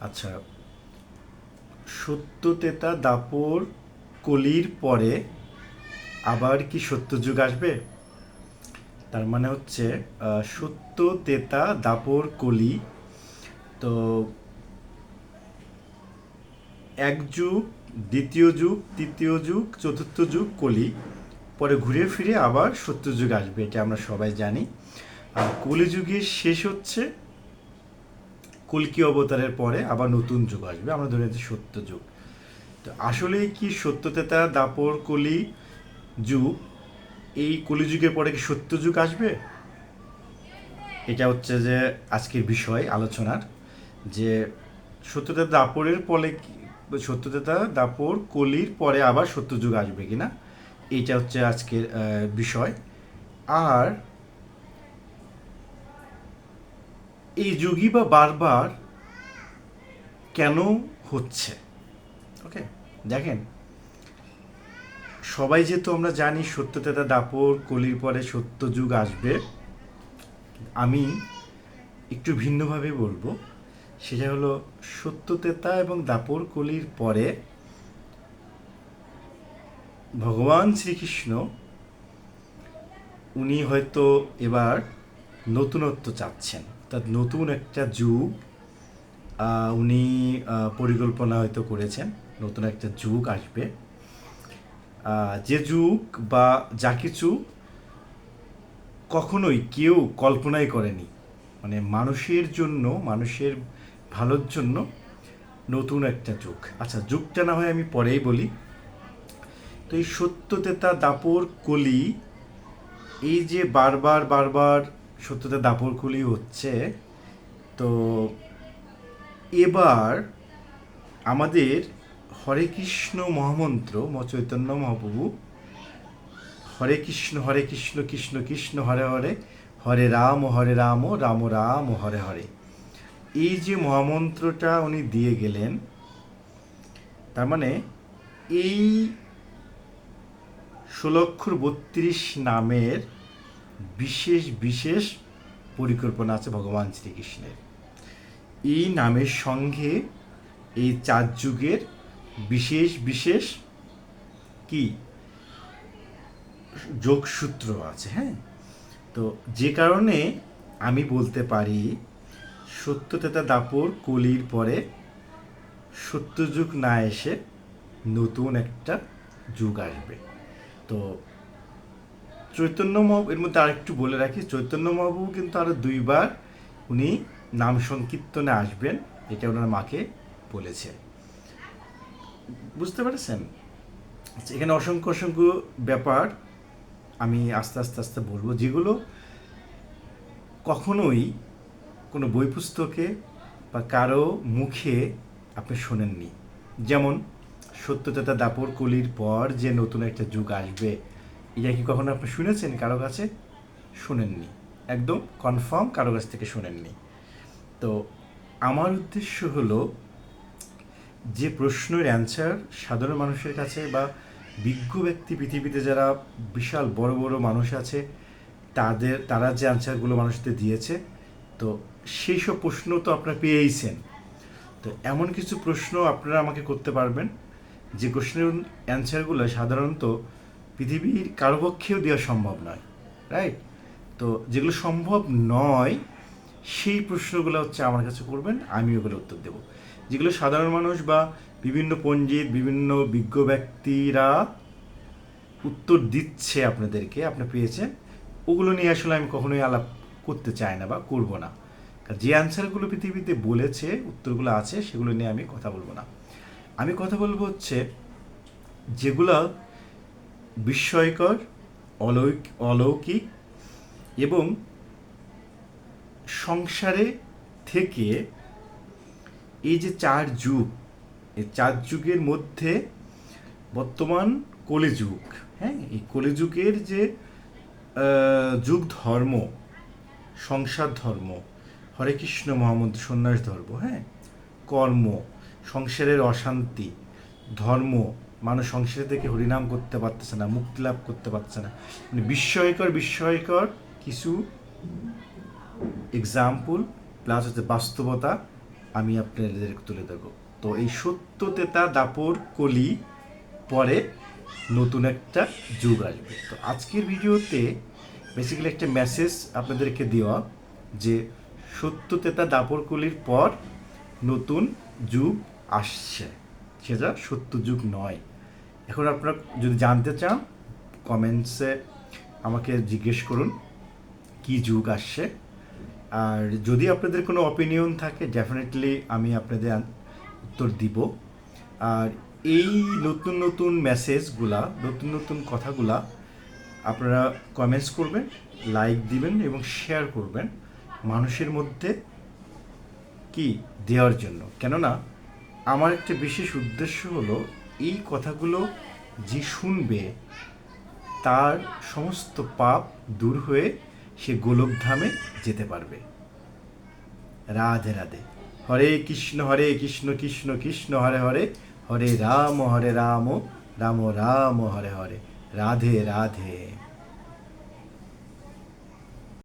আচ্ছা সত্য তেতা দাপর কলির পরে আবার কি সত্যযুগ আসবে? তার মানে হচ্ছে সত্য তেতা দাপর কলি, তো এক যুগ, দ্বিতীয় যুগ, তৃতীয় যুগ, চতুর্থ যুগ কলি, পরে ঘুরে ফিরে আবার সত্যযুগ আসবে, এটা আমরা সবাই জানি। আর কলিযুগের শেষ হচ্ছে কলকি অবতারের পরে আবার নতুন যুগ আসবে। আমরা ধরে নিচ্ছি সত্য যুগ। তো আসলে কি সত্যতেতা দাপর কলি যুগ? এই কলিযুগের পরে কি সত্য যুগ আসবে? এটা হচ্ছে যে আজকের বিষয়, আলোচনার। যে সত্যতা দাপরের পরে সত্যতা দাপর কলির পরে আবার সত্যযুগ আসবে কিনা? এটা হচ্ছে আজকের বিষয়। আর এই যুগই বা বারবার কেন হচ্ছে? ওকে দেখেন, সবাই যেহেতু আমরা জানি সত্যতেতা দাপর কলির পরে সত্য যুগ আসবে, আমি একটু ভিন্নভাবে বলব, সেটা হলো সত্যতেতা এবং দাপর কলির পরে ভগবান শ্রীকৃষ্ণ, উনি হয়তো এবার নতুনত্ব চাচ্ছেন। অর্থাৎ নতুন একটা যুগ উনি পরিকল্পনা হয়তো করেছেন, নতুন একটা যুগ আসবে। যে যুগ বা যা কিছু কখনোই কেউ কল্পনাই করেনি। মানে মানুষের জন্য, মানুষের ভালোর জন্য নতুন একটা যুগ। আচ্ছা যুগটা না হয় আমি পরেই বলি। তো এই সত্যতেতা দাপর কলি, এই যে বারবার বারবার সত্যতা দাপর কলি হচ্ছে। তো এবার আমাদের হরে কৃষ্ণ মহামন্ত্র চৈতন্য মহাপ্রভু, হরে কৃষ্ণ হরে কৃষ্ণ কৃষ্ণ কৃষ্ণ, হরে হরে হরে রাম হরে রাম রাম রাম, হরে হরে। এই যে মহামন্ত্রটা উনি দিয়ে গেলেন, তার মানে এই ষোলক্ষর বত্রিশ নামের বিশেষ বিশেষ পরিকল্পনা আছে ভগবান শ্রীকৃষ্ণের। এই নামের সঙ্গে এই চার যুগের বিশেষ বিশেষ কি? যোগসূত্র আছে হ্যাঁ? তো যে কারণে আমি বলতে পারি, সত্যতেতা দাপর কলির পরে সত্যযুগ না এসে নতুন একটা যুগ আসবে। তো চৈতন্য মহাপ্রভু এর মধ্যে আরেকটু বলে রাখি চৈতন্য মহাপ্রভু কিন্তু আরও দুইবার উনি নাম সংকীর্তনে আসবেন এটা ওনার মাকে বলেছে। বুঝতে পেরেছেন? আচ্ছা, এখানে অসংখ্য অসংখ্য ব্যাপার আমি আস্তে আস্তে আস্তে বলব যেগুলো কখনোই কোনো বই পুস্তকে বা কারও মুখে আপনি শোনেননি। যেমন সত্যতেতা দাপর কলির পর যে নতুন একটা যুগ আসবে এটা কি কখনো আপনি শুনেছেন? কারও কাছে? শুনেননি। একদম কনফার্ম কারও কাছ থেকে শুনেননি। তো আমার উদ্দেশ্য হলো, যে প্রশ্নের অ্যান্সার সাধারণ মানুষের কাছে বা বিজ্ঞ ব্যক্তি পৃথিবীতে যারা বিশাল বড় বড় মানুষ আছে, তাদের, তারা যে অ্যান্সারগুলো মানুষদের দিয়েছে, তো সেই সব প্রশ্ন তো আপনারা পেয়েইছেন। তো এমন কিছু প্রশ্ন আপনারা আমাকে করতে পারবেন, যে প্রশ্নের অ্যান্সারগুলো সাধারণত পৃথিবীর কারও পক্ষেও দেওয়া সম্ভব নয় রাইট তো যেগুলো সম্ভব নয়, সেই প্রশ্নগুলো হচ্ছে আমার কাছে করবেন, আমি ওগুলো উত্তর দেব। যেগুলো সাধারণ মানুষ বা বিভিন্ন পণ্ডিত, বিভিন্ন বিজ্ঞ ব্যক্তিরা উত্তর দিচ্ছে আপনাদেরকে, আপনি পেয়েছেন, ওগুলো নিয়ে আসলে আমি কখনোই আলাপ করতে চাই না বা করব না। যে অ্যান্সারগুলো পৃথিবীতে বলেছে, উত্তরগুলো আছে, সেগুলো নিয়ে আমি কথা বলব না। আমি কথা বলব হচ্ছে, যেগুলো বিস্ময়কর, অলৌক, অলৌকিক এবং সংসারে থেকে এই যে চার যুগ, এই চার যুগের মধ্যে বর্তমান কলিযুগ হ্যাঁ? এই কলিযুগের যে যুগ ধর্ম, সংসার ধর্ম, হরে কৃষ্ণ মোহাম্মদ সন্ন্যাস ধর্ম হ্যাঁ? কর্ম, সংসারের অশান্তি, ধর্ম মানুষ সংসার থেকে হরিনাম করতে পারতেছে না, মুক্তি লাভ করতে পারছে না। মানে বিস্ময়কর বিস্ময়কর কিছু এক্সাম্পল প্লাস হচ্ছে বাস্তবতা আমি আপনাদের তুলে দেবো তো এই সত্য তেতা দাপর কলি পরে নতুন একটা যুগ আসবে। তো আজকের ভিডিওতে বেসিক্যালি একটা মেসেজ আপনাদেরকে দেওয়া যে সত্য তেতা দাপর কলির পর নতুন যুগ আসছে। সেটা সত্য যুগ নয়। এখন আপনারা যদি জানতে চান কমেন্টসে আমাকে জিজ্ঞেস করুন, কি যুগ আসছে। আর যদি আপনাদের কোনো অপিনিয়ন থাকে ডেফিনেটলি আমি আপনাদের উত্তর দিব। আর এই নতুন নতুন মেসেজগুলা নতুন নতুন কথাগুলা আপনারা কমেন্টস করবেন লাইক দিবেন এবং শেয়ার করবেন মানুষের মধ্যে কি দেওয়ার জন্য। কেননা আমার একটা বিশেষ উদ্দেশ্য হলো, এই কথাগুলো যে শুনবে, তার সমস্ত পাপ দূর হয়ে সে গোলকধামে যেতে পারবে। রাধে রাধে। হরে কৃষ্ণ হরে কৃষ্ণ কৃষ্ণ কৃষ্ণ, হরে হরে। হরে রাম হরে রাম রাম রাম, হরে হরে। রাধে রাধে।